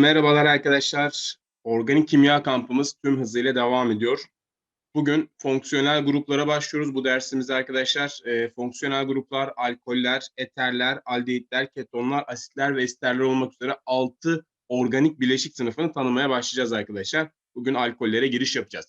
merhabalar arkadaşlar. Organik kimya kampımız tüm hızıyla devam ediyor. Bugün fonksiyonel gruplara başlıyoruz bu dersimizde arkadaşlar. E, fonksiyonel gruplar, alkoller, eterler, aldehitler, ketonlar, asitler ve esterler olmak üzere 6 organik bileşik sınıfını tanımaya başlayacağız arkadaşlar. Bugün alkollere giriş yapacağız.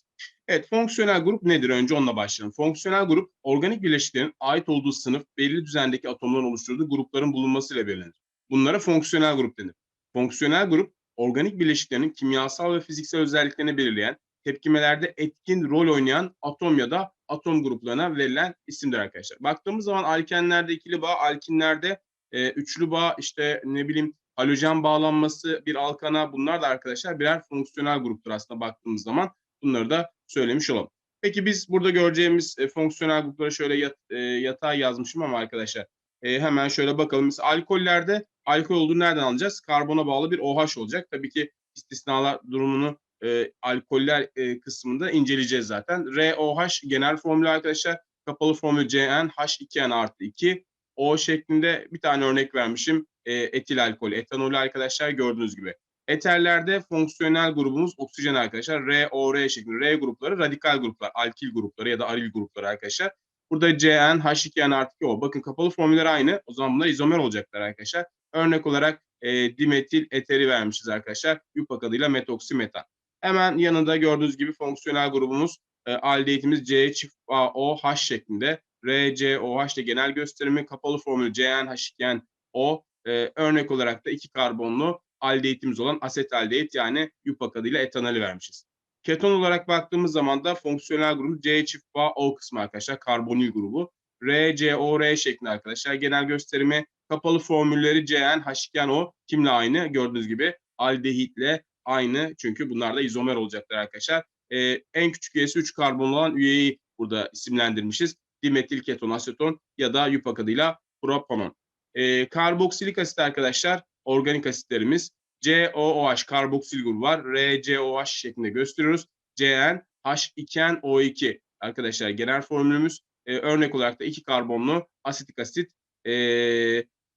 Evet, fonksiyonel grup nedir? Önce onunla başlayalım. Fonksiyonel grup, organik bileşiklerin ait olduğu sınıf, belirli düzendeki atomların oluşturduğu grupların bulunmasıyla belirlenir. Bunlara fonksiyonel grup denir. Fonksiyonel grup, organik bileşiklerin kimyasal ve fiziksel özelliklerini belirleyen, tepkimelerde etkin rol oynayan atom ya da atom gruplarına verilen isimdir arkadaşlar. Baktığımız zaman alkenlerde ikili bağ, alkinlerde e, üçlü bağ, işte ne bileyim halojen bağlanması bir alkana bunlar da arkadaşlar birer fonksiyonel gruptur aslında baktığımız zaman. Bunları da söylemiş olalım. Peki biz burada göreceğimiz e, fonksiyonel gruplara şöyle yat, e, yatağa yazmışım ama arkadaşlar e, hemen şöyle bakalım. Mesela alkollerde alkol olduğunu nereden alacağız? Karbona bağlı bir OH olacak. Tabii ki istisnalar durumunu e, alkoller e, kısmında inceleyeceğiz zaten. ROH genel formülü arkadaşlar. Kapalı formül CN H2N artı 2. O şeklinde bir tane örnek vermişim. E, etil alkol, etanol arkadaşlar gördüğünüz gibi. Eterlerde fonksiyonel grubumuz oksijen arkadaşlar. ROR şeklinde. R grupları radikal gruplar, alkil grupları ya da aril grupları arkadaşlar. Burada CN, H2N artı 2 O. Bakın kapalı formüller aynı. O zaman bunlar izomer olacaklar arkadaşlar. Örnek olarak e, dimetil eteri vermişiz arkadaşlar. Yupak adıyla metoksimetan. Hemen yanında gördüğünüz gibi fonksiyonel grubumuz e, aldehitimiz C çift O H şeklinde. R, C, O, H de genel gösterimi. Kapalı formül CN, H2N, O. E, örnek olarak da iki karbonlu aldehitimiz olan asetaldehit yani yupak adıyla etanoli vermişiz. Keton olarak baktığımız zaman da fonksiyonel grubu C çift bağ O kısmı arkadaşlar karbonil grubu. R, C, O, R şeklinde arkadaşlar. Genel gösterimi kapalı formülleri CN, H2NO kimle aynı? Gördüğünüz gibi aldehitle aynı. Çünkü bunlar da izomer olacaklar arkadaşlar. Ee, en küçük üyesi 3 karbon olan üyeyi burada isimlendirmişiz. Dimetil keton, aseton ya da yupak adıyla propanon. Ee, karboksilik asit arkadaşlar organik asitlerimiz. COOH karboksil grubu var. RCOH şeklinde gösteriyoruz. CN H2NO2 arkadaşlar genel formülümüz. Ee, örnek olarak da iki karbonlu asitik asit e,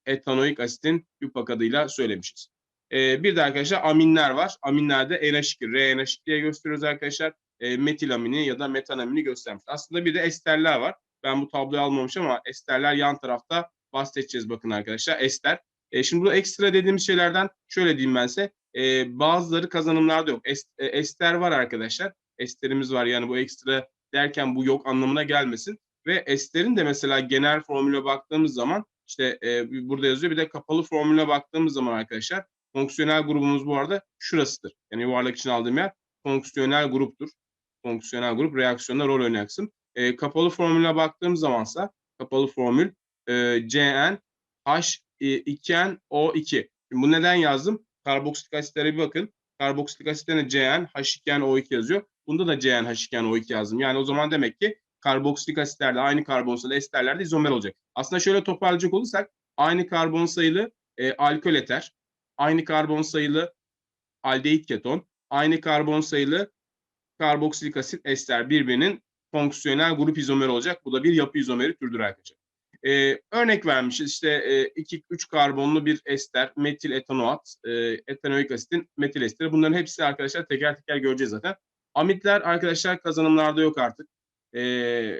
etanoik asitin yupak adıyla söylemişiz. E, bir de arkadaşlar aminler var. Aminlerde NH2, RNH2 diye gösteriyoruz arkadaşlar. E, metilamini ya da metanamini göstermiş. Aslında bir de esterler var. Ben bu tabloyu almamışım ama esterler yan tarafta bahsedeceğiz bakın arkadaşlar. Ester. E, şimdi bu ekstra dediğimiz şeylerden şöyle diyeyim ben size. E, bazıları kazanımlarda yok. Es, e, ester var arkadaşlar. Esterimiz var yani bu ekstra derken bu yok anlamına gelmesin. Ve esterin de mesela genel formüle baktığımız zaman işte e, burada yazıyor bir de kapalı formüle baktığımız zaman arkadaşlar fonksiyonel grubumuz bu arada şurasıdır. Yani yuvarlak için aldığım yer fonksiyonel gruptur. Fonksiyonel grup reaksiyonda rol oynayan. E, kapalı formüle baktığımız zamansa kapalı formül e, CN H2N O2. Şimdi bu neden yazdım? Karboksilik asitlere bir bakın. Karboksilik asitlerine CN H2N O2 yazıyor. Bunda da CN H2N O2 yazdım. Yani o zaman demek ki karboksilik asitlerde aynı karbon sayılı esterlerde izomer olacak. Aslında şöyle toparlayacak olursak aynı karbon sayılı e, alkol eter, aynı karbon sayılı aldehit keton, aynı karbon sayılı karboksilik asit ester birbirinin fonksiyonel grup izomeri olacak. Bu da bir yapı izomeri türdür arkadaşlar. Ee, örnek vermişiz işte 2-3 e, karbonlu bir ester, metil etanoat, e, etanoik asitin metil esteri. Bunların hepsi arkadaşlar teker teker göreceğiz zaten. Amitler arkadaşlar kazanımlarda yok artık e,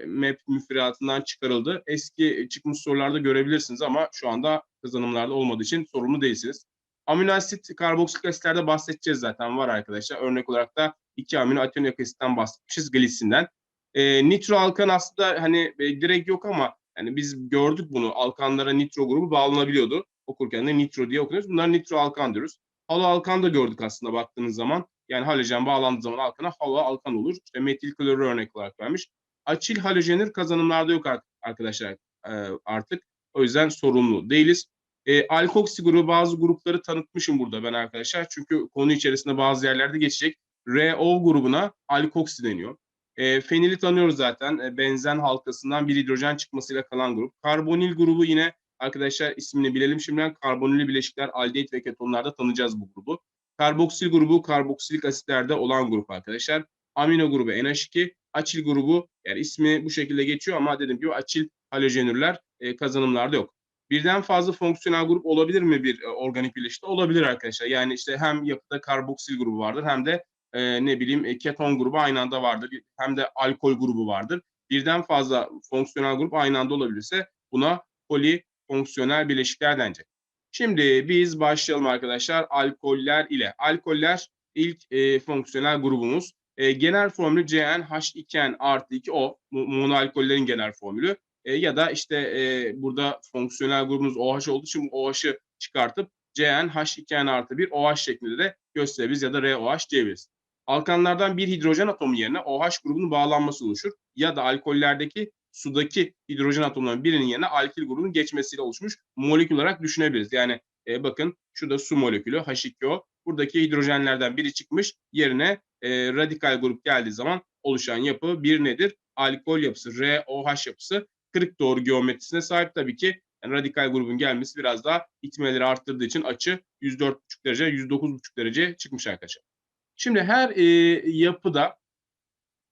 MEP müfredatından çıkarıldı. Eski çıkmış sorularda görebilirsiniz ama şu anda kazanımlarda olmadığı için sorumlu değilsiniz. Amino asit, karboksilik asitlerde bahsedeceğiz zaten var arkadaşlar. Örnek olarak da iki amino atenoik asitten bahsetmişiz glisinden. E, nitro alkan aslında hani e, direkt yok ama yani biz gördük bunu. Alkanlara nitro grubu bağlanabiliyordu. Okurken de nitro diye okuyoruz. Bunlar nitro alkan diyoruz. Halo alkan da gördük aslında baktığınız zaman. Yani halojen bağlandığı zaman alkana halo alkan olur. İşte metil klorür örnek olarak vermiş açil halojenir kazanımlarda yok arkadaşlar e, artık. O yüzden sorumlu değiliz. E, alkoksi grubu bazı grupları tanıtmışım burada ben arkadaşlar. Çünkü konu içerisinde bazı yerlerde geçecek. RO grubuna alkoksi deniyor. E, fenili tanıyoruz zaten. E, benzen halkasından bir hidrojen çıkmasıyla kalan grup. Karbonil grubu yine arkadaşlar ismini bilelim şimdiden. Karbonil bileşikler aldehit ve ketonlarda tanıyacağız bu grubu. Karboksil grubu karboksilik asitlerde olan grup arkadaşlar. Amino grubu NH2, açil grubu yani ismi bu şekilde geçiyor ama dediğim gibi açil halojenürler e, kazanımlarda yok. Birden fazla fonksiyonel grup olabilir mi bir e, organik bileşikte? Olabilir arkadaşlar. Yani işte hem yapıda karboksil grubu vardır hem de e, ne bileyim e, keton grubu aynı anda vardır. Hem de alkol grubu vardır. Birden fazla fonksiyonel grup aynı anda olabilirse buna polifonksiyonel bileşikler denecek. Şimdi biz başlayalım arkadaşlar alkoller ile. Alkoller ilk e, fonksiyonel grubumuz. E, genel formülü CnH2n artı 2O monoalkollerin genel formülü. E, ya da işte e, burada fonksiyonel grubumuz OH olduğu için OH'ı çıkartıp CnH2n artı 1 OH şeklinde de gösterebiliriz ya da ROH diyebiliriz. Alkanlardan bir hidrojen atomu yerine OH grubunun bağlanması oluşur. Ya da alkollerdeki sudaki hidrojen atomlarının birinin yerine alkil grubunun geçmesiyle oluşmuş molekül olarak düşünebiliriz. Yani e, bakın şurada su molekülü H2O. Buradaki hidrojenlerden biri çıkmış. Yerine e, radikal grup geldiği zaman oluşan yapı bir nedir? Alkol yapısı, ROH yapısı. Kırık doğru geometrisine sahip tabii ki. Yani radikal grubun gelmesi biraz daha itmeleri arttırdığı için açı 104,5 derece, 109,5 derece çıkmış arkadaşlar. Şimdi her e, yapıda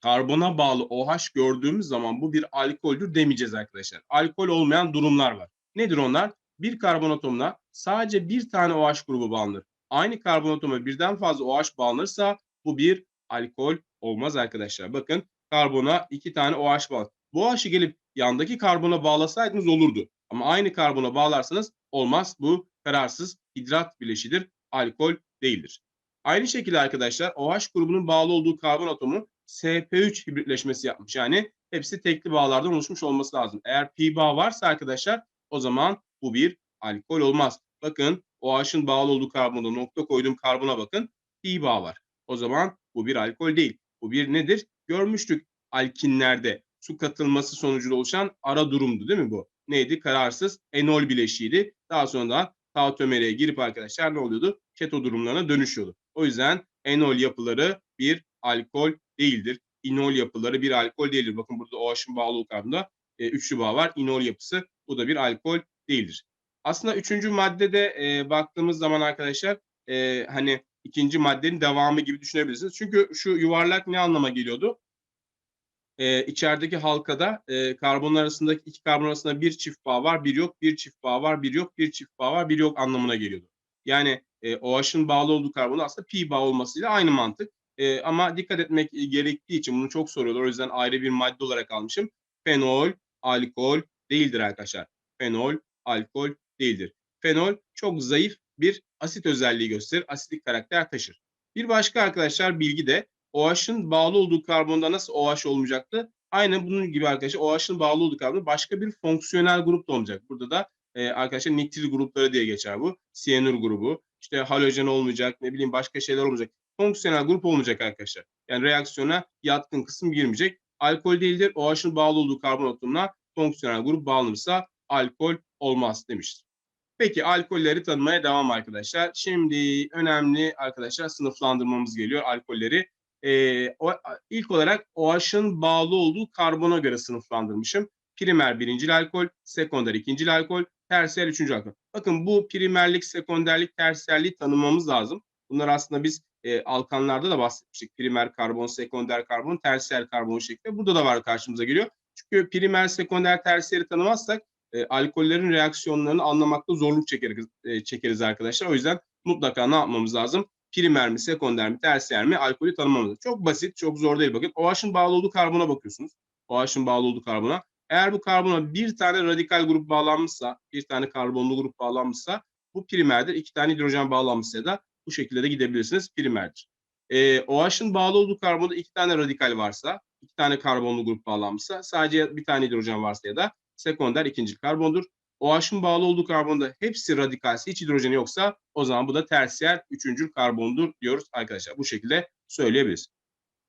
karbona bağlı OH gördüğümüz zaman bu bir alkoldür demeyeceğiz arkadaşlar. Alkol olmayan durumlar var. Nedir onlar? Bir karbon atomuna sadece bir tane OH grubu bağlanır. Aynı karbon atoma birden fazla OH bağlanırsa bu bir alkol olmaz arkadaşlar. Bakın karbona iki tane OH bağlı. Bu OH'ı gelip yandaki karbona bağlasaydınız olurdu. Ama aynı karbona bağlarsanız olmaz. Bu kararsız hidrat bileşidir. Alkol değildir. Aynı şekilde arkadaşlar OH grubunun bağlı olduğu karbon atomu SP3 hibritleşmesi yapmış. Yani hepsi tekli bağlardan oluşmuş olması lazım. Eğer pi bağ varsa arkadaşlar o zaman bu bir alkol olmaz. Bakın OH'ın bağlı olduğu karbonda nokta koyduğum karbona bakın. Pi bağ var. O zaman bu bir alkol değil. Bu bir nedir? Görmüştük alkinlerde su katılması sonucunda oluşan ara durumdu değil mi bu? Neydi? Kararsız enol bileşiğiydi. Daha sonra da tautomereye girip arkadaşlar ne oluyordu? Keto durumlarına dönüşüyordu. O yüzden enol yapıları bir alkol değildir. İnol yapıları bir alkol değildir. Bakın burada OH'ın bağlı karbonda e, üçlü bağ var. İnol yapısı bu da bir alkol değildir. Aslında üçüncü maddede e, baktığımız zaman arkadaşlar e, hani ikinci maddenin devamı gibi düşünebilirsiniz. Çünkü şu yuvarlak ne anlama geliyordu? E, içerideki halkada e, karbon arasındaki iki karbon arasında bir çift bağ var, bir yok, bir çift bağ var, bir yok, bir çift bağ var, bir yok anlamına geliyordu. Yani e, OH'ın bağlı olduğu karbon aslında pi bağ olmasıyla aynı mantık. E, ama dikkat etmek gerektiği için bunu çok soruyorlar. O yüzden ayrı bir madde olarak almışım. Fenol, alkol değildir arkadaşlar. Fenol, alkol değildir. Fenol çok zayıf bir asit özelliği gösterir. Asitlik karakter taşır. Bir başka arkadaşlar bilgi de OH'ın bağlı olduğu karbonda nasıl OH olmayacaktı? Aynı bunun gibi arkadaşlar OH'ın bağlı olduğu karbonda başka bir fonksiyonel grup da olmayacak. Burada da e, arkadaşlar nitril grupları diye geçer bu. Siyanür grubu. İşte halojen olmayacak, ne bileyim başka şeyler olmayacak. Fonksiyonel grup olmayacak arkadaşlar. Yani reaksiyona yatkın kısım girmeyecek. Alkol değildir. OH'ın bağlı olduğu karbon atomuna fonksiyonel grup bağlanırsa alkol olmaz demiştir. Peki alkolleri tanımaya devam arkadaşlar. Şimdi önemli arkadaşlar sınıflandırmamız geliyor alkolleri. Ee, o, ilk olarak OH'ın bağlı olduğu karbona göre sınıflandırmışım. Primer birinci alkol, sekonder ikinci alkol, tersiyer üçüncü alkol. Bakın bu primerlik, sekonderlik, tersiyerliği tanımamız lazım. Bunlar aslında biz e, alkanlarda da bahsetmiştik. Primer karbon, sekonder karbon, tersiyer karbon şeklinde. Burada da var karşımıza geliyor. Çünkü primer, sekonder, tersiyeri tanımazsak e, alkollerin reaksiyonlarını anlamakta zorluk çekeriz, e, çekeriz arkadaşlar. O yüzden mutlaka ne yapmamız lazım? Primer mi, sekonder mi, tersiyer mi alkolü tanımamız lazım. Çok basit, çok zor değil. Bakın OH'ın bağlı olduğu karbona bakıyorsunuz. OH'ın bağlı olduğu karbona. Eğer bu karbona bir tane radikal grup bağlanmışsa, bir tane karbonlu grup bağlanmışsa bu primerdir. İki tane hidrojen bağlanmışsa da bu şekilde de gidebilirsiniz. Primerdir. E, OH'ın bağlı olduğu karbonda iki tane radikal varsa, iki tane karbonlu grup bağlanmışsa, sadece bir tane hidrojen varsa ya da sekonder ikinci karbondur. OH'ın bağlı olduğu karbonda hepsi radikalse hiç hidrojeni yoksa o zaman bu da tersiyer üçüncü karbondur diyoruz arkadaşlar. Bu şekilde söyleyebiliriz.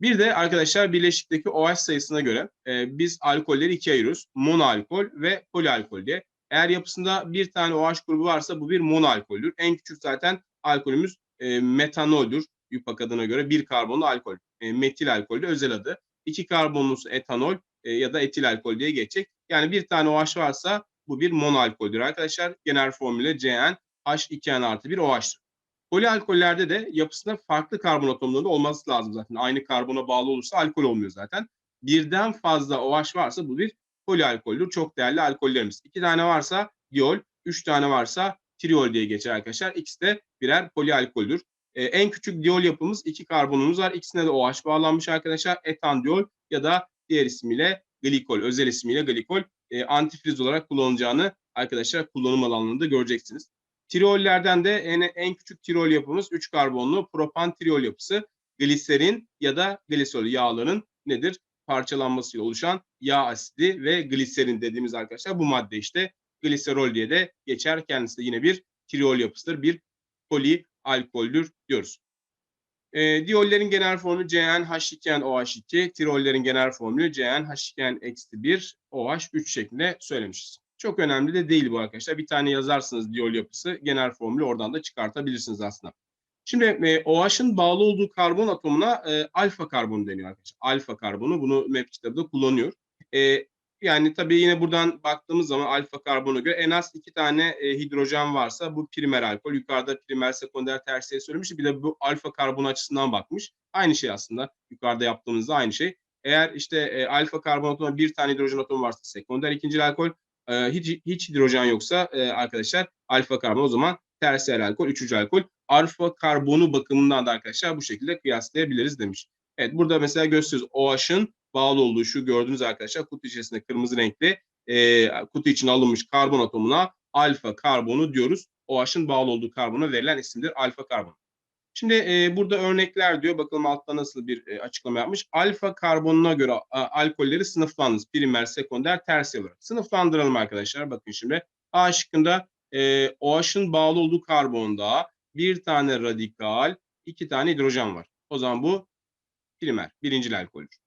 Bir de arkadaşlar birleşikteki OH sayısına göre e, biz alkolleri ikiye ayırıyoruz. Monoalkol ve polialkol diye. Eğer yapısında bir tane OH grubu varsa bu bir monoalkoldür. En küçük zaten alkolümüz e, metanoldür. YUPAC adına göre bir karbonlu alkol. E, metil alkol de özel adı. İki karbonlusu etanol e, ya da etil alkol diye geçecek. Yani bir tane OH varsa bu bir monoalkoldür arkadaşlar. Genel formüle CN H2N artı bir OH'tır. Polialkollerde de yapısında farklı karbon atomlarında olması lazım zaten. Aynı karbona bağlı olursa alkol olmuyor zaten. Birden fazla OH varsa bu bir polialkoldür. Çok değerli alkollerimiz. İki tane varsa diol, 3 tane varsa triol diye geçer arkadaşlar. İkisi de birer polialkoldür. E, en küçük diol yapımız iki karbonumuz var. İkisine de OH bağlanmış arkadaşlar. Etan diol ya da diğer ismiyle glikol, özel ismiyle glikol e, antifriz olarak kullanılacağını arkadaşlar kullanım alanlarında göreceksiniz. Tirollerden de en, en küçük tirol yapımız 3 karbonlu propan tirol yapısı gliserin ya da glisol yağların nedir? Parçalanmasıyla oluşan yağ asidi ve gliserin dediğimiz arkadaşlar bu madde işte gliserol diye de geçer. Kendisi de yine bir tirol yapısıdır. Bir polialkoldür diyoruz. E, diyollerin genel formülü CnH2NOH2, tirollerin genel formülü CnH2N-1 OH3 şeklinde söylemişiz. Çok önemli de değil bu arkadaşlar. Bir tane yazarsınız diyol yapısı, genel formülü oradan da çıkartabilirsiniz aslında. Şimdi e, OH'ın bağlı olduğu karbon atomuna e, alfa karbon deniyor arkadaşlar. Alfa karbonu bunu MEP kitabında kullanıyor. E, yani tabii yine buradan baktığımız zaman alfa karbona göre en az iki tane e, hidrojen varsa bu primer alkol. Yukarıda primer, sekonder, tersiyer söylemişti. Bir de bu alfa karbon açısından bakmış. Aynı şey aslında. Yukarıda yaptığımızda aynı şey. Eğer işte e, alfa karbon atomuna bir tane hidrojen atomu varsa sekonder ikinci alkol. E, hiç, hiç hidrojen yoksa e, arkadaşlar alfa karbon o zaman tersiyer alkol, üçüncü alkol. Alfa karbonu bakımından da arkadaşlar bu şekilde kıyaslayabiliriz demiş. Evet burada mesela gösteriyoruz. OH'ın bağlı olduğu şu gördüğünüz arkadaşlar kutu içerisinde kırmızı renkli e, kutu için alınmış karbon atomuna alfa karbonu diyoruz. OH'ın bağlı olduğu karbona verilen isimdir alfa karbon. Şimdi e, burada örnekler diyor. Bakalım altta nasıl bir e, açıklama yapmış. Alfa karbonuna göre a, alkolleri sınıflandırınız. Primer, sekonder, tersiyer olarak. Sınıflandıralım arkadaşlar. Bakın şimdi. A şıkkında e, OH'ın bağlı olduğu karbonda bir tane radikal, iki tane hidrojen var. O zaman bu primer, birinci alkoldür.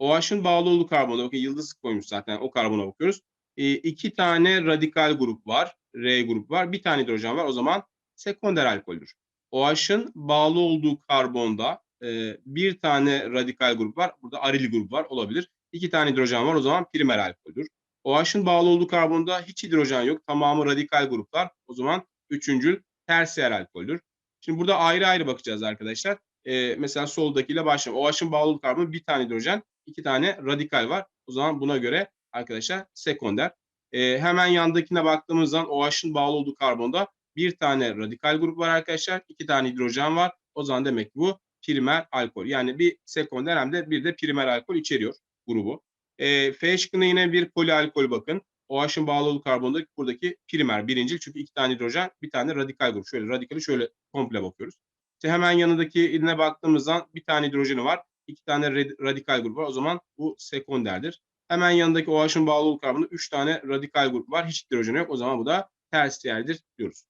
OH'ın bağlı olduğu karbonda, bakın yıldız koymuş zaten o karbona bakıyoruz. E, iki tane radikal grup var, R grup var, bir tane hidrojen var. O zaman sekonder alkoldür. OH'ın bağlı olduğu karbonda e, bir tane radikal grup var. Burada aril grup var olabilir. İki tane hidrojen var o zaman primer alkoldür. OH'ın bağlı olduğu karbonda hiç hidrojen yok. Tamamı radikal gruplar. O zaman üçüncül tersiyer alkoldür. Şimdi burada ayrı ayrı bakacağız arkadaşlar. E, mesela soldakiyle başlayalım. OH'ın bağlı olduğu karbon bir tane hidrojen, iki tane radikal var. O zaman buna göre arkadaşlar sekonder. E, hemen yandakine baktığımız zaman OH'ın bağlı olduğu karbonda bir tane radikal grup var arkadaşlar. iki tane hidrojen var. O zaman demek ki bu primer alkol. Yani bir sekonder hem de bir de primer alkol içeriyor grubu. E, F şıkkında yine bir polialkol bakın. OH'ın bağlı olduğu karbonda buradaki primer birincil. Çünkü iki tane hidrojen bir tane radikal grup. Şöyle radikali şöyle komple bakıyoruz. İşte hemen yanındaki iline baktığımız zaman bir tane hidrojeni var. iki tane radikal grup var. O zaman bu sekonderdir. Hemen yanındaki OH'ın bağlı karbonda üç tane radikal grup var. Hiç hidrojeni yok. O zaman bu da tersiyerdir diyoruz.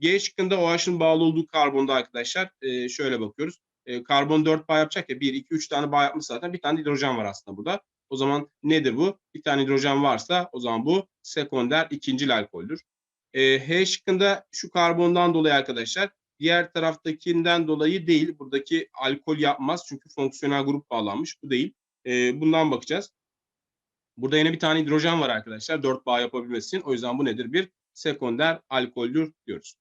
G şıkkında OH'ın bağlı olduğu karbonda arkadaşlar e, şöyle bakıyoruz. E, karbon 4 bağ yapacak ya 1, 2, 3 tane bağ yapmış zaten. Bir tane hidrojen var aslında burada. O zaman nedir bu? Bir tane hidrojen varsa o zaman bu sekonder ikinci alkoldür. E, H şıkkında şu karbondan dolayı arkadaşlar diğer taraftakinden dolayı değil. Buradaki alkol yapmaz çünkü fonksiyonel grup bağlanmış. Bu değil. E, bundan bakacağız. Burada yine bir tane hidrojen var arkadaşlar. 4 bağ yapabilmesi için. O yüzden bu nedir? Bir sekonder alkoldür diyoruz.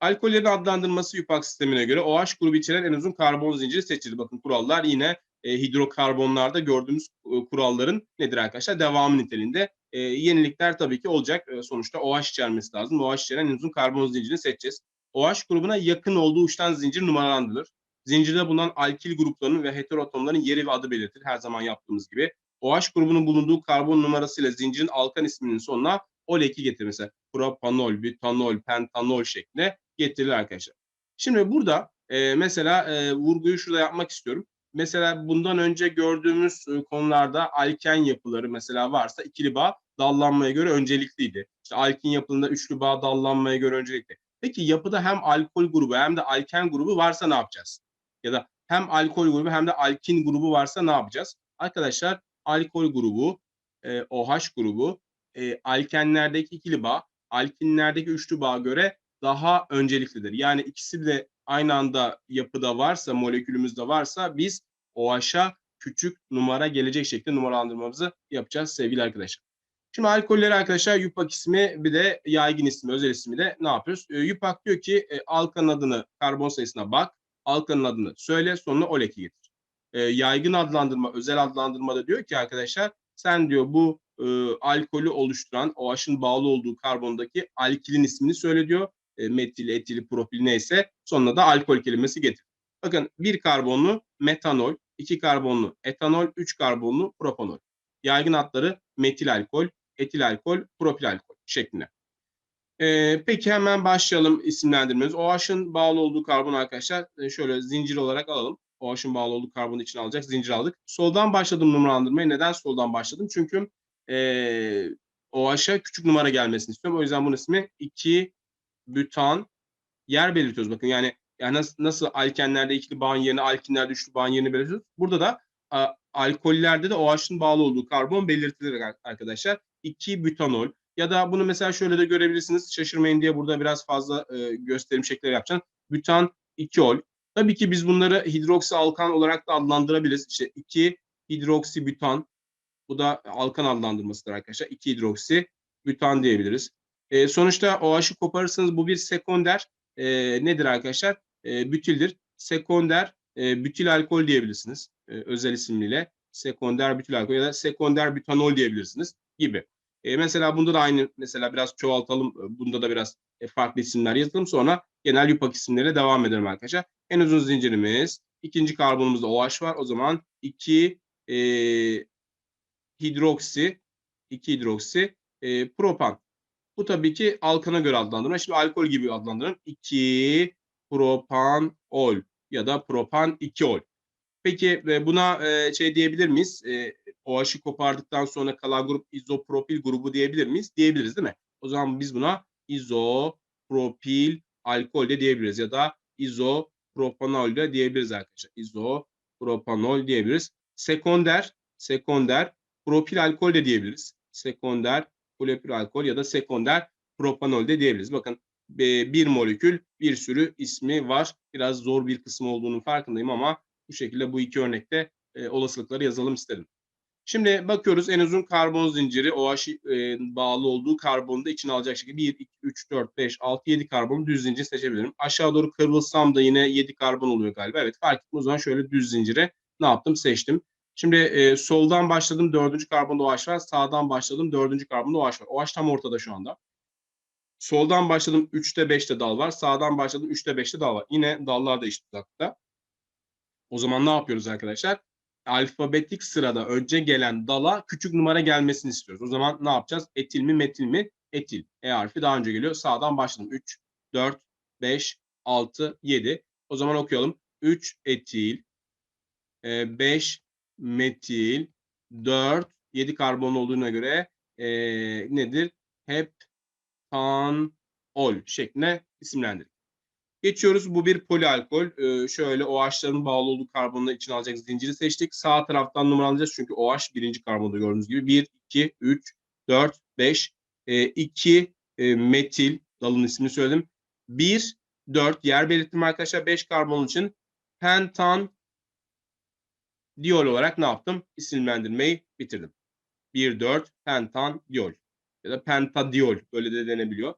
Alkollerin adlandırılması YUPAC sistemine göre OH grubu içeren en uzun karbon zinciri seçilir. Bakın kurallar yine e, hidrokarbonlarda gördüğümüz e, kuralların nedir arkadaşlar? Devamı niteliğinde. E, yenilikler tabii ki olacak. E, sonuçta OH içermesi lazım. OH içeren en uzun karbon zincirini seçeceğiz. OH grubuna yakın olduğu uçtan zincir numaralandırılır. Zincirde bulunan alkil gruplarının ve heteroatomların yeri ve adı belirtir. Her zaman yaptığımız gibi. OH grubunun bulunduğu karbon numarasıyla zincirin alkan isminin sonuna ol-2 getirmesi. Propanol, butanol, pentanol şeklinde getirilir arkadaşlar. Şimdi burada e, mesela e, vurguyu şurada yapmak istiyorum. Mesela bundan önce gördüğümüz e, konularda alken yapıları mesela varsa ikili bağ dallanmaya göre öncelikliydi. İşte alkin yapılarında üçlü bağ dallanmaya göre öncelikli. Peki yapıda hem alkol grubu hem de alken grubu varsa ne yapacağız? Ya da hem alkol grubu hem de alkin grubu varsa ne yapacağız? Arkadaşlar alkol grubu, e, OH grubu, e, alkenlerdeki ikili bağ, alkinlerdeki üçlü bağ göre daha önceliklidir. Yani ikisi de aynı anda yapıda varsa, molekülümüzde varsa biz OH'a küçük numara gelecek şekilde numaralandırmamızı yapacağız sevgili arkadaşlar. Şimdi alkolleri arkadaşlar YUPAC ismi bir de yaygın ismi, özel ismi de ne yapıyoruz? E, YUPAC diyor ki e, alkanın adını, karbon sayısına bak, alkanın adını söyle, sonuna oleki getir. E, yaygın adlandırma, özel adlandırma da diyor ki arkadaşlar sen diyor bu e, alkolü oluşturan OH'ın bağlı olduğu karbondaki alkilin ismini söylüyor. E, metil, etili, propil neyse sonuna da alkol kelimesi getir. Bakın bir karbonlu metanol, iki karbonlu etanol, üç karbonlu propanol. Yaygın adları metil alkol, etil alkol, propil alkol şeklinde. Ee, peki hemen başlayalım isimlendirmemiz. OH'ın bağlı olduğu karbon arkadaşlar e, şöyle zincir olarak alalım. OH'ın bağlı olduğu karbonu için alacak zincir aldık. Soldan başladım numaralandırmaya. Neden soldan başladım? Çünkü e, OH'a küçük numara gelmesini istiyorum. O yüzden bunun ismi 2 bütan yer belirtiyoruz. Bakın yani yani nasıl, nasıl alkenlerde ikili bağın yerine alkinlerde üçlü bağın yerini belirtiyoruz. Burada da a, alkollerde de OH'ın bağlı olduğu karbon belirtilir arkadaşlar. 2 bütanol ya da bunu mesela şöyle de görebilirsiniz. Şaşırmayın diye burada biraz fazla e, gösterim şekleri yapacağım. Bütan 2 ol. Tabii ki biz bunları hidroksi alkan olarak da adlandırabiliriz. İşte 2 hidroksi bütan. Bu da alkan adlandırmasıdır arkadaşlar. 2 hidroksi bütan diyebiliriz. E, sonuçta OH'ı koparırsanız bu bir sekonder e, nedir arkadaşlar? E, bütildir. Sekonder e, bütil alkol diyebilirsiniz. E, özel isimliyle. Sekonder bütil alkol ya da sekonder bütanol diyebilirsiniz gibi. E, mesela bunda da aynı mesela biraz çoğaltalım. E, bunda da biraz e, farklı isimler yazalım. Sonra genel yupak isimleriyle devam edelim arkadaşlar. En uzun zincirimiz. ikinci karbonumuzda OH var. O zaman 2 e, hidroksi 2 hidroksi e, propan. Bu tabii ki alkana göre adlandırma. Şimdi alkol gibi adlandıralım. 2 propanol ya da propan 2 ol. Peki e, buna şey diyebilir miyiz? OH'ı kopardıktan sonra kalan grup izopropil grubu diyebilir miyiz? Diyebiliriz değil mi? O zaman biz buna izopropil alkol de diyebiliriz ya da izopropanol de diyebiliriz arkadaşlar. İzopropanol diyebiliriz. Sekonder, sekonder propil alkol de diyebiliriz. Sekonder propil alkol ya da sekonder propanol de diyebiliriz. Bakın bir molekül bir sürü ismi var. Biraz zor bir kısmı olduğunun farkındayım ama bu şekilde bu iki örnekte e, olasılıkları yazalım istedim. Şimdi bakıyoruz en uzun karbon zinciri OH e, bağlı olduğu karbonu da içine alacak şekilde 1, 2, 3, 4, 5, 6, 7 karbon düz zincir seçebilirim. Aşağı doğru kırılsam da yine 7 karbon oluyor galiba. Evet fark ettim. O zaman şöyle düz zincire ne yaptım? Seçtim. Şimdi e, soldan başladım dördüncü karbonda OH var. Sağdan başladım dördüncü karbonda OH var. OH tam ortada şu anda. Soldan başladım 3'te 5'te dal var. Sağdan başladım 3'te 5'te dal var. Yine dallar da eşit uzakta. O zaman ne yapıyoruz arkadaşlar? Alfabetik sırada önce gelen dala küçük numara gelmesini istiyoruz. O zaman ne yapacağız? Etil mi metil mi? Etil. E harfi daha önce geliyor. Sağdan başladım. 3, 4, 5, 6, 7. O zaman okuyalım. 3 etil, 5 e, metil, 4, 7 karbon olduğuna göre e, nedir? Hep tan ol şeklinde isimlendirir. Geçiyoruz. Bu bir polialkol. Ee, şöyle OH'ların bağlı olduğu karbonla içine alacak zinciri seçtik. Sağ taraftan numaralayacağız çünkü OH birinci karbonda gördüğünüz gibi. 1, 2, 3, 4, 5, 2 metil dalın ismini söyledim. 1, 4 yer belirttim arkadaşlar. 5 karbon için pentan diol olarak ne yaptım? İsimlendirmeyi bitirdim. 1, 4 pentan diol ya da pentadiol böyle de denebiliyor.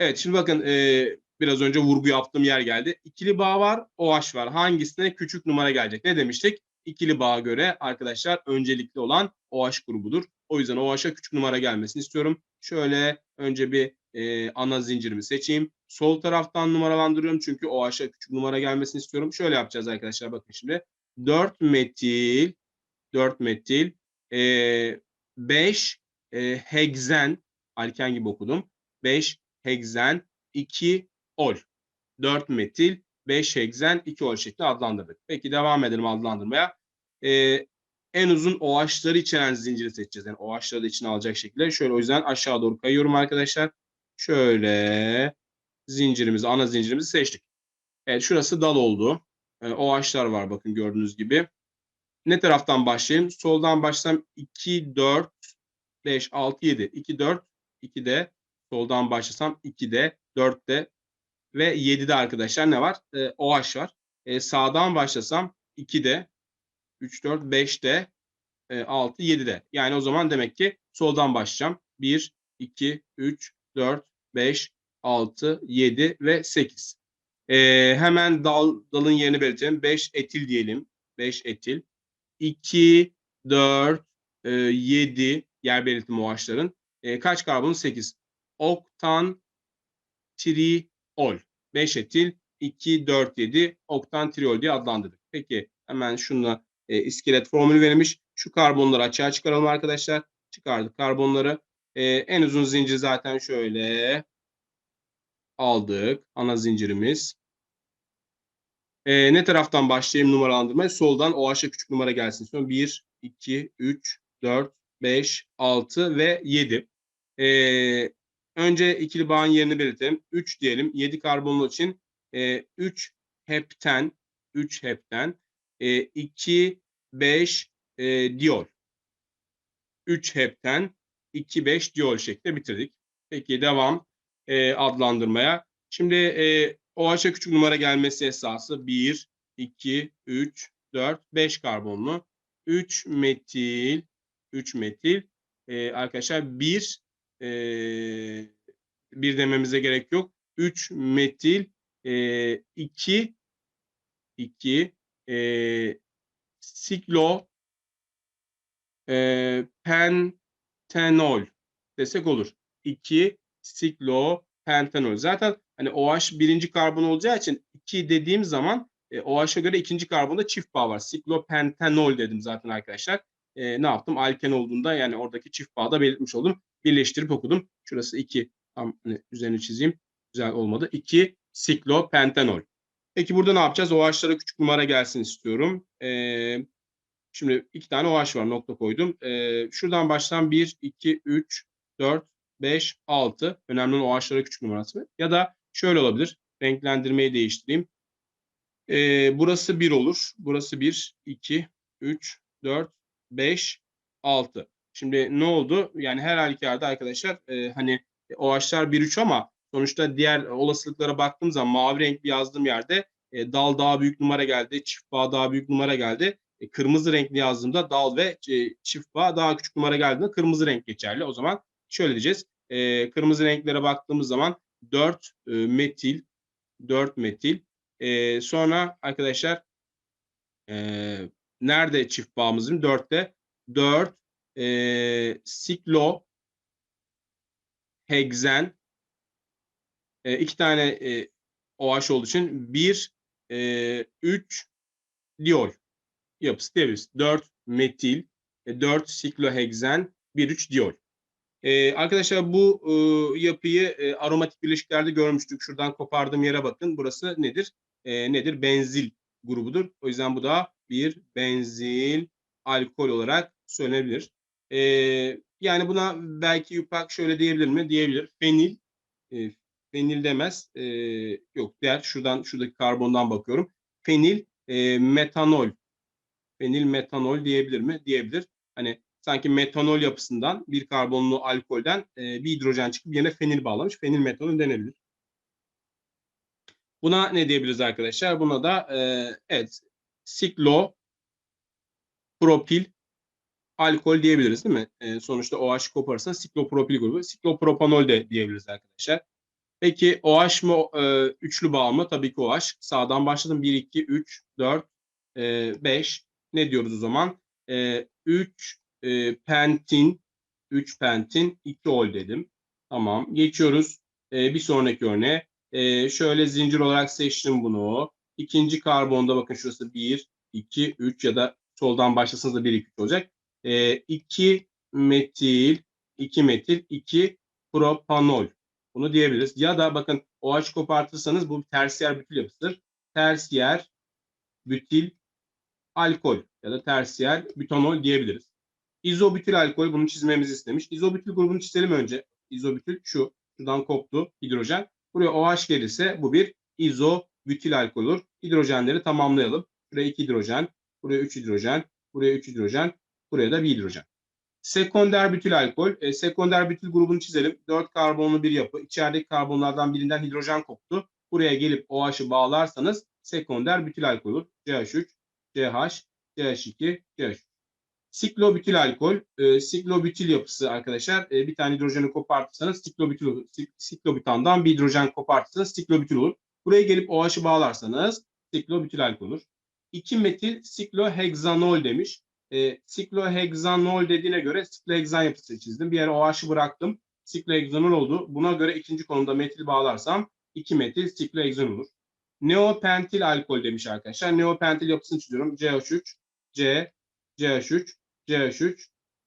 Evet şimdi bakın e, biraz önce vurgu yaptığım yer geldi. İkili bağ var, OH var. Hangisine küçük numara gelecek? Ne demiştik? İkili bağa göre arkadaşlar öncelikli olan OH grubudur. O yüzden OH'a küçük numara gelmesini istiyorum. Şöyle önce bir e, ana zincirimi seçeyim. Sol taraftan numaralandırıyorum çünkü OH'a küçük numara gelmesini istiyorum. Şöyle yapacağız arkadaşlar bakın şimdi. 4 metil 4 metil e, 5 e, hegzen alken gibi okudum. 5 hegzen 2 ol. 4 metil, 5 heksen, 2 ol şeklinde adlandırdık. Peki devam edelim adlandırmaya. Ee, en uzun OH'ları içeren zinciri seçeceğiz. Yani OH'ları da içine alacak şekilde. Şöyle o yüzden aşağı doğru kayıyorum arkadaşlar. Şöyle zincirimizi, ana zincirimizi seçtik. Evet şurası dal oldu. Ee, OH'lar var bakın gördüğünüz gibi. Ne taraftan başlayayım? Soldan başlasam 2, 4, 5, 6, 7. 2, 4, 2 de soldan başlasam 2'de, 4'te, ve 7'de arkadaşlar ne var? E, OH var. E, sağdan başlasam 2'de, 3, 4, 5'te, e, 6, 7'de. Yani o zaman demek ki soldan başlayacağım. 1, 2, 3, 4, 5, 6, 7 ve 8. E, hemen dal, dalın yerini belirtelim. 5 etil diyelim. 5 etil. 2, 4, e, 7 yer belirtimi OH'ların. E, kaç karbon? 8. Oktan triol. 5 etil 2, 4, 7 oktan triol diye adlandırdık. Peki hemen şunla e, iskelet formülü verilmiş. Şu karbonları açığa çıkaralım arkadaşlar. Çıkardık karbonları. E, en uzun zincir zaten şöyle aldık. Ana zincirimiz. E, ne taraftan başlayayım numaralandırmaya? Soldan OH'a küçük numara gelsin. Sonra 1, 2, 3, 4, 5, 6 ve 7. E, önce ikili bağın yerini belirtelim. 3 diyelim. 7 karbonlu için e, 3 hepten 3 hepten e, 2, 5 e, diol. 3 hepten 2, 5 diol şeklinde bitirdik. Peki devam e, adlandırmaya. Şimdi e, OH'a küçük numara gelmesi esası 1, 2, 3, 4, 5 karbonlu. 3 metil, 3 metil. E, arkadaşlar 1, e, 1 dememize gerek yok. 3 metil, e, 2, 2, e, siklo, e, pentenol desek olur. 2 siklo pentanol. Zaten hani OH birinci karbon olacağı için 2 dediğim zaman e, OH'a göre ikinci karbonda çift bağ var. Siklopentanol dedim zaten arkadaşlar. E, ne yaptım? Alken olduğunda yani oradaki çift bağda belirtmiş oldum. Birleştirip okudum. Şurası 2. Tam hani, üzerini çizeyim. Güzel olmadı. 2 siklopentanol. Peki burada ne yapacağız? OH'lara küçük numara gelsin istiyorum. E, şimdi iki tane OH var. Nokta koydum. E, şuradan baştan 1, 2, 3, 4, 5, 6. Önemli olan OH'lara küçük numarası. Ya da şöyle olabilir. Renklendirmeyi değiştireyim. Ee, burası 1 olur. Burası 1, 2, 3, 4, 5, 6. Şimdi ne oldu? Yani her halükarda arkadaşlar e, hani OH'lar 1, 3 ama sonuçta diğer olasılıklara baktığım zaman mavi renkli yazdığım yerde e, dal daha büyük numara geldi. Çift bağ daha büyük numara geldi. E, kırmızı renkli yazdığımda dal ve e, çift bağ daha küçük numara geldiğinde kırmızı renk geçerli. O zaman şöyle diyeceğiz. E, kırmızı renklere baktığımız zaman 4 e, metil 4 metil. E, sonra arkadaşlar e, nerede çift bağımızın? 4'te 4 e, siklo hegzen e, iki tane e, OH olduğu için 1 e, 3 diol yapısı diyebiliriz. 4 metil, e, 4 sikloheksen, 1 3 diol. Ee, arkadaşlar bu e, yapıyı e, aromatik bileşiklerde görmüştük. Şuradan kopardığım yere bakın. Burası nedir? E, nedir? Benzil grubudur. O yüzden bu da bir benzil alkol olarak söylenebilir. E, yani buna belki Yupak şöyle diyebilir mi? Diyebilir. Fenil, e, fenil demez. E, yok diğer şuradan şuradaki karbondan bakıyorum. Fenil, e, metanol. Fenil metanol diyebilir mi? Diyebilir. Hani sanki metanol yapısından bir karbonlu alkolden e, bir hidrojen çıkıp yerine fenil bağlamış. Fenil metanol denebilir. Buna ne diyebiliriz arkadaşlar? Buna da e, evet siklo propil alkol diyebiliriz değil mi? E, sonuçta OH koparırsa siklopropil grubu. Siklopropanol de diyebiliriz arkadaşlar. Peki OH mu e, üçlü bağ mı? Tabii ki OH. Sağdan başladım. 1, 2, 3, 4, e, 5. Ne diyoruz o zaman? E, 3 e, pentin, 3 pentin, 2 ol dedim. Tamam. Geçiyoruz e, bir sonraki örneğe. E, şöyle zincir olarak seçtim bunu. İkinci karbonda bakın şurası 1, 2, 3 ya da soldan başlasanız da 1, 2, 3 olacak. E, 2 metil, 2 metil, 2 propanol. Bunu diyebiliriz. Ya da bakın OH kopartırsanız bu tersiyer bütil yapısıdır. Tersiyer bütil alkol ya da tersiyer butanol diyebiliriz. İzobutil alkol bunu çizmemizi istemiş. İzobutil grubunu çizelim önce. İzobutil şu. Şuradan koptu hidrojen. Buraya OH gelirse bu bir izobutil alkol olur. Hidrojenleri tamamlayalım. Buraya 2 hidrojen, buraya 3 hidrojen, buraya 3 hidrojen, buraya da 1 hidrojen. Sekonder butil alkol. E, sekonder butil grubunu çizelim. 4 karbonlu bir yapı. İçerideki karbonlardan birinden hidrojen koptu. Buraya gelip OH'ı bağlarsanız sekonder butil alkol olur. CH3, CH, CH2, CH3. Siklobutil alkol, e, siklobutil yapısı arkadaşlar. E, bir tane hidrojeni kopartırsanız siklobutil olur. Siklobutandan bir hidrojen kopartırsanız siklobutil olur. Buraya gelip OH'ı bağlarsanız siklobutil alkol olur. 2 metil sikloheksanol demiş. E, sikloheksanol dediğine göre sikloheksan yapısı çizdim. Bir yere OH'ı bıraktım. Sikloheksanol oldu. Buna göre ikinci konumda metil bağlarsam 2 metil sikloheksan olur. Neopentil alkol demiş arkadaşlar. Neopentil yapısını çiziyorum. CH3, C, CH3, CH3,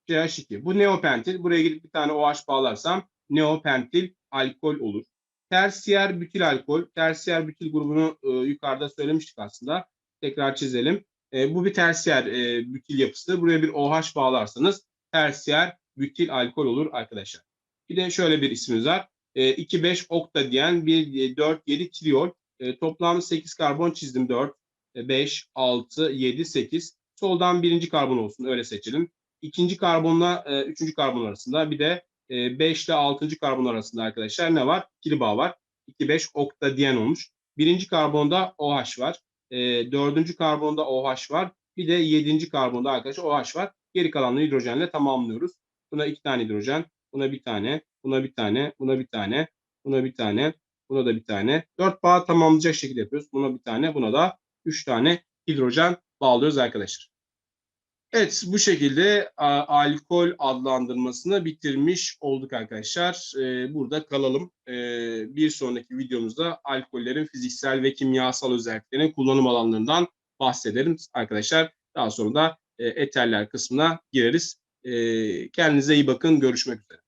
CH2. Bu neopentil. Buraya gidip bir tane OH bağlarsam neopentil alkol olur. Tersiyer bütil alkol. Tersiyer bütil grubunu e, yukarıda söylemiştik aslında. Tekrar çizelim. E, bu bir tersiyer e, bütil yapısı. Buraya bir OH bağlarsanız tersiyer bütil alkol olur arkadaşlar. Bir de şöyle bir ismimiz var. E, 2-5 okta diyen bir 4-7 triol. E, toplam 8 karbon çizdim 4, 5, 6, 7, 8. Soldan birinci karbon olsun öyle seçelim. İkinci karbonla e, üçüncü karbon arasında bir de 5 ile 6. karbon arasında arkadaşlar ne var? İkili bağ var. 2-5 okta diyen olmuş. Birinci karbonda OH var. E, dördüncü karbonda OH var. Bir de yedinci karbonda arkadaşlar OH var. Geri kalanını hidrojenle tamamlıyoruz. Buna iki tane hidrojen, buna bir tane, buna bir tane, buna bir tane, buna bir tane, buna da bir tane. Dört bağ tamamlayacak şekilde yapıyoruz. Buna bir tane, buna da üç tane hidrojen bağlıyoruz arkadaşlar. Evet bu şekilde a, alkol adlandırmasını bitirmiş olduk arkadaşlar. Ee, burada kalalım. Ee, bir sonraki videomuzda alkollerin fiziksel ve kimyasal özelliklerinin kullanım alanlarından bahsederim arkadaşlar. Daha sonra da e, eterler kısmına gireriz. E, kendinize iyi bakın. Görüşmek üzere.